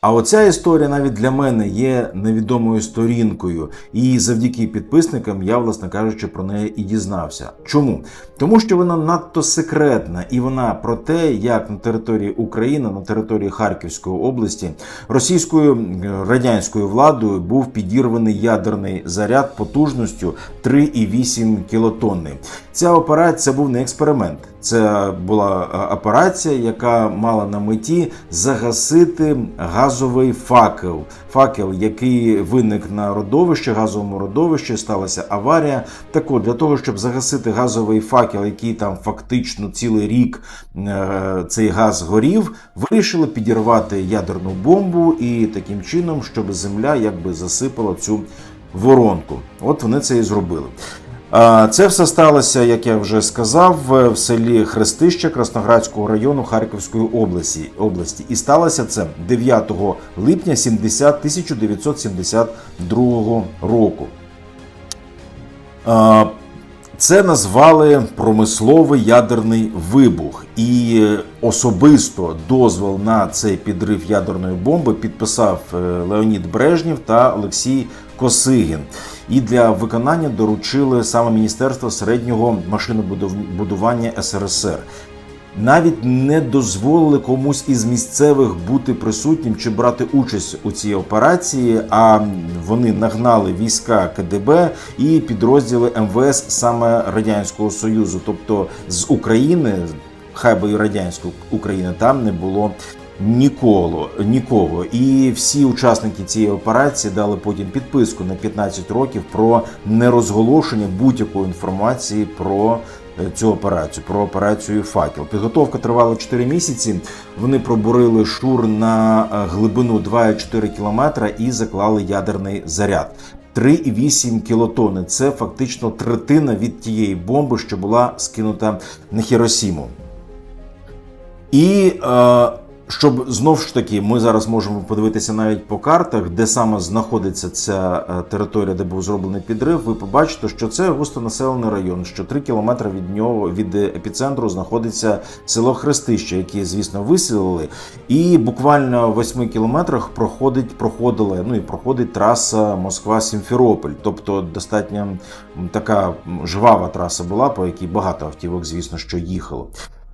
А оця історія навіть для мене є невідомою сторінкою, і завдяки підписникам я, власне кажучи, про неї і дізнався. Чому? Тому що вона надто секретна, і вона про те, як на території України, на території Харківської області, російською радянською владою був підірваний ядерний заряд потужністю 3,8 кілотонни. Ця операція був не експеримент. Це була е, операція, яка мала на меті загасити газовий факел. Факел, який виник на родовищі, газовому родовищі, сталася аварія. Так от, для того, щоб загасити газовий факел, який там фактично цілий рік е, цей газ горів, вирішили підірвати ядерну бомбу і таким чином, щоб земля якби засипала цю воронку. От вони це і зробили. Це все сталося, як я вже сказав, в селі Хрестище Красноградського району Харківської області. області. І сталося це 9 липня 70 1972 року. Це назвали промисловий ядерний вибух, і особисто дозвол на цей підрив ядерної бомби підписав е, Леонід Брежнєв та Олексій Косигін. І для виконання доручили саме Міністерство середнього машинобудування СРСР. Навіть не дозволили комусь із місцевих бути присутнім чи брати участь у цій операції. А вони нагнали війська КДБ і підрозділи МВС саме радянського союзу, тобто з України, хай би і радянської України, там не було. Ніколи нікого, і всі учасники цієї операції дали потім підписку на 15 років про нерозголошення будь-якої інформації про цю операцію, про операцію Факел. Підготовка тривала 4 місяці. Вони пробурили шур на е, глибину 2,4 кілометра і заклали ядерний заряд. 3,8 кілотони. Це фактично третина від тієї бомби, що була скинута на Хіросіму. І е, щоб знову ж таки, ми зараз можемо подивитися навіть по картах, де саме знаходиться ця е, територія, де був зроблений підрив. Ви побачите, що це густонаселений район, що 3 кілометри від нього від епіцентру знаходиться село Хрестище, яке, звісно, виселили. І буквально в 8 кілометрах проходить, проходила ну і проходить траса Москва-Сімферополь. Тобто достатньо така жвава траса була, по якій багато автівок, звісно, що їхало.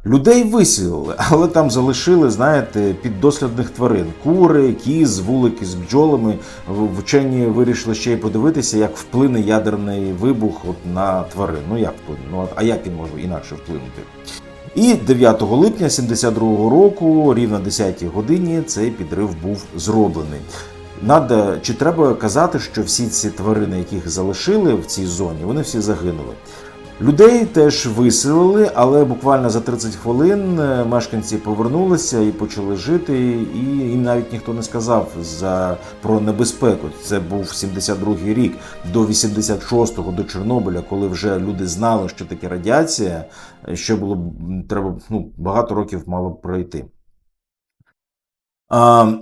Людей висілили, але там залишили, знаєте, піддослідних тварин: кури, кіз, вулики з бджолами. Вчені вирішили ще й подивитися, як вплине ядерний вибух от на тварин. Ну як вплине? Ну а як він може інакше вплинути? І 9 липня 72-го року, рівно 10 годині, цей підрив був зроблений. Надо чи треба казати, що всі ці тварини, яких залишили в цій зоні, вони всі загинули. Людей теж виселили, але буквально за 30 хвилин е, мешканці повернулися і почали жити. І їм навіть ніхто не сказав за про небезпеку. Це був 72-й рік до 86-го, до Чорнобиля, коли вже люди знали, що таке радіація. Що було треба ну, багато років мало пройти. А,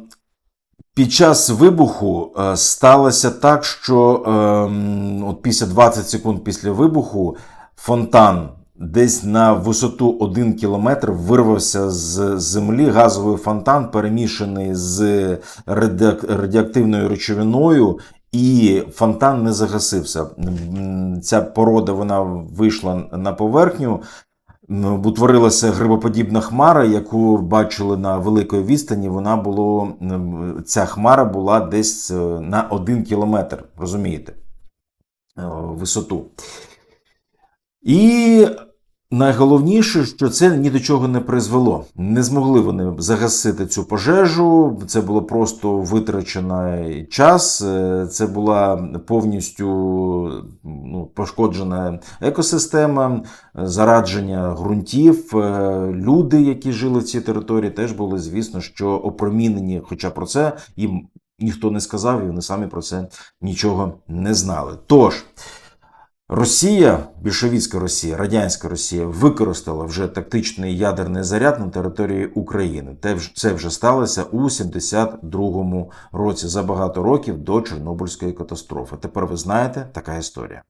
під час вибуху е, сталося так, що е, от після 20 секунд після вибуху фонтан десь на висоту 1 кілометр вирвався з землі газовий фонтан, перемішаний з радіоактивною речовиною. І фонтан не загасився. Ця порода вона вийшла на поверхню. Утворилася грибоподібна хмара, яку бачили на великій відстані. Вона було ця хмара була десь на один кілометр, розумієте, висоту. І найголовніше, що це ні до чого не призвело. Не змогли вони загасити цю пожежу. Це було просто витрачений час, це була повністю ну, пошкоджена екосистема, зарадження ґрунтів. Люди, які жили в цій території, теж були, звісно, що опромінені. Хоча про це їм ніхто не сказав, і вони самі про це нічого не знали. Тож. Росія, більшовіцька Росія, радянська Росія використала вже тактичний ядерний заряд на території України. Це вже сталося у 72-му році за багато років до Чорнобильської катастрофи. Тепер ви знаєте така історія.